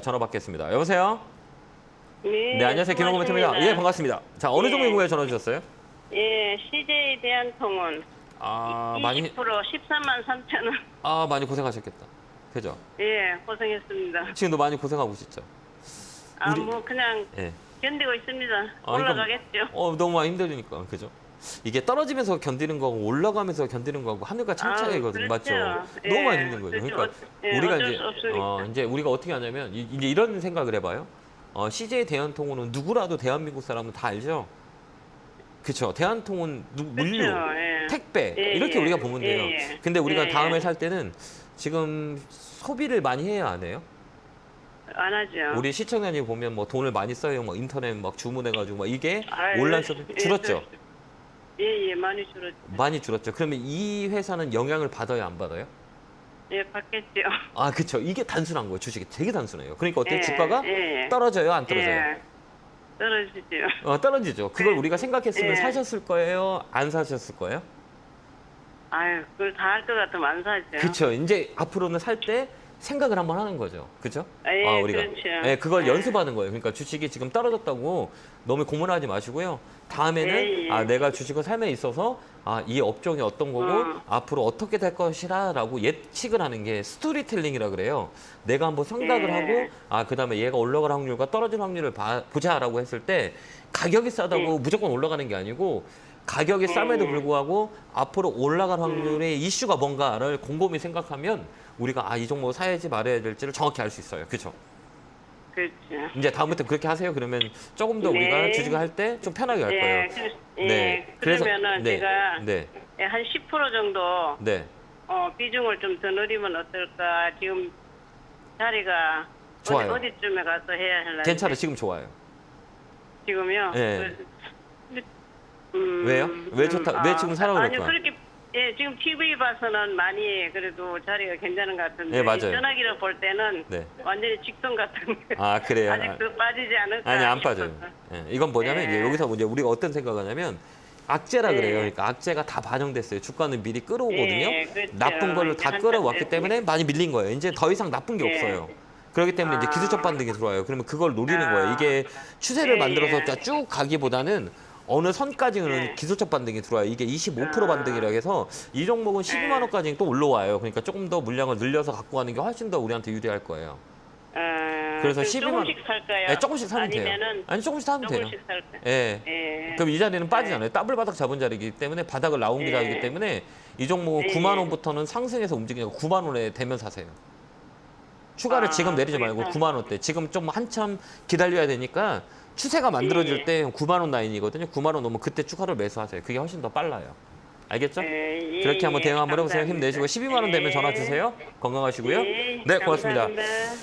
전화 받겠습니다. 여보세요? 네, 네, 안녕하세요. 김홍구 멘토입니다. 예, 반갑습니다. 자, 어느 예. 종목 궁금해 전화 주셨어요? 예, CJ에 대한 통은 아, 20% 많이 13만 3천 원. 아, 많이 고생하셨겠다. 그죠? 예, 고생했습니다. 지금도 많이 고생하고 있죠. 아, 우리- 뭐 그냥 예. 견디고 있습니다. 아, 올라가겠죠. 어, 너무 많이 힘드니까. 그죠? 이게 떨어지면서 견디는 거고 올라가면서 견디는 거고 하늘과 창 아, 차이거든요. 그렇죠. 맞죠? 예, 너무 많이 힘든 거죠. 그렇죠. 그러니까 예, 우리가 어쩔 이제 수 없으니까. 어, 이제 우리가 어떻게 하냐면 이- 이제 이런 생각을 해 봐요. 어, CJ 대한통운은 누구라도 대한민국 사람은 다 알죠. 그렇죠. 대한통운 누, 물류, 그렇죠. 예. 택배 예, 이렇게 예. 우리가 보면 돼요. 예, 예. 근데 우리가 예, 다음에 예. 살 때는 지금 소비를 많이 해야 안 해요? 안 하죠. 우리 시청자님 보면 뭐 돈을 많이 써요. 막 인터넷 막 주문해가지고 막 이게 아유, 온라인 쇼핑 예, 줄었죠. 예, 예, 많이 줄었죠. 많이 줄었죠. 그러면 이 회사는 영향을 받아요, 안 받아요? 예, 받겠죠. 아, 그렇죠. 이게 단순한 거예요. 주식이 되게 단순해요. 그러니까 어때? 예, 주가가 예, 예. 떨어져요, 안 떨어져요? 예. 떨어지죠. 어, 떨어지죠. 그걸 네. 우리가 생각했으면 예. 사셨을 거예요, 안 사셨을 거예요? 아유, 그걸 다 할 것 같으면 안 사죠. 그렇죠. 이제 앞으로는 살 때 생각을 한번 하는 거죠. 그렇죠? 예, 그렇죠. 예, 그걸 예. 연습하는 거예요. 그러니까 주식이 지금 떨어졌다고 너무 고문하지 마시고요. 다음에는 예, 예. 아, 내가 주식을 삶에 있어서 아, 이 업종이 어떤 거고 음. 앞으로 어떻게 될 것이라라고 예측을 하는 게 스토리텔링이라 그래요. 내가 한번 생각을 예. 하고 아, 그다음에 얘가 올라갈 확률과 떨어질 확률을 봐, 보자라고 했을 때 가격이 싸다고 무조건 올라가는 게 아니고 가격이 쌈에도 예. 불구하고 앞으로 올라갈 확률의 음. 이슈가 뭔가를 곰곰이 생각하면 우리가 아, 이 종목 사야지 말아야 될지를 정확히 알 수 있어요. 그렇죠? 그렇죠. 이제 다음부터 그렇게 하세요. 그러면 조금 더 네. 우리가 주식을 할 때 좀 편하게 할 예, 거예요. 그, 예. 그래서- 그러면은 네. 제가 네. 예, 한 10% 정도 네. 어, 비중을 좀 더 늘리면 어떨까? 지금 자리가 좋아요. 어디, 어디쯤에 가서 해야 할지 괜찮아. 지금 좋아요. 지금요? 예. 그, 음, 왜요? 왜 좋다- 왜 지금 사라고 아니요, 그럴까요? 그렇게 예, 지금 TV 봐서는 많이 그래도 자리가 괜찮은 것 같은데 예, 맞아요. 이 전화기를 볼 때는 네. 완전히 직선 같은 거. 아, 그래요? 아직도 빠지지 않을까 아니, 안 싶어서. 빠져요. 예, 이건 뭐냐면 예. 이제 여기서 이제 우리가 어떤 생각을 하냐면 악재라 예. 그래요. 그러니까 악재가 다 반영됐어요. 주가는 미리 끌어오거든요. 예, 그렇죠. 나쁜 걸로 이제 다한 끌어왔기 칸 때문에 많이 밀린 거예요. 이제 더 이상 나쁜 게 예. 없어요. 그렇기 때문에 이제 아. 기술적 반등이 들어와요. 그러면 그걸 노리는 아. 거예요. 이게 추세를 예, 만들어서 예. 쭉 가기보다는 어느 선까지는 예. 기술적 반등이 들어와요. 이게 25% 아. 반등이라 해서 이 종목은 12만 원까지 또 올라와요. 그러니까 조금 더 물량을 늘려서 갖고 가는 게 훨씬 더 우리한테 유리할 거예요. 어, 그래서 그럼 12만 조금씩 살까요? 네, 조금씩 사면 돼요. 아니면은 아니 조금씩 사면 돼요. 조금씩 살까요? 예. 예. 그럼 이 자리는 빠지잖아요. 더블 바닥 잡은 자리이기 때문에 바닥을 나온 예. 자리이기 때문에 이 종목 은 예. 9만 원부터는 상승해서 움직이니까 9만 원에 되면 사세요. 추가를 아, 지금 내리지 말고 그래서? 9만 원대. 지금 좀 한참 기다려야 되니까 추세가 만들어질 예. 때 9만 원 라인이거든요. 9만 원 넘으면 그때 추가를 매수하세요. 그게 훨씬 더 빨라요. 알겠죠? 예, 예, 그렇게 한번 예, 대응 한번 해보세요. 감사합니다. 힘내시고 12만 원 되면 전화 예. 주세요. 건강하시고요. 예, 네, 고맙습니다. 감사합니다.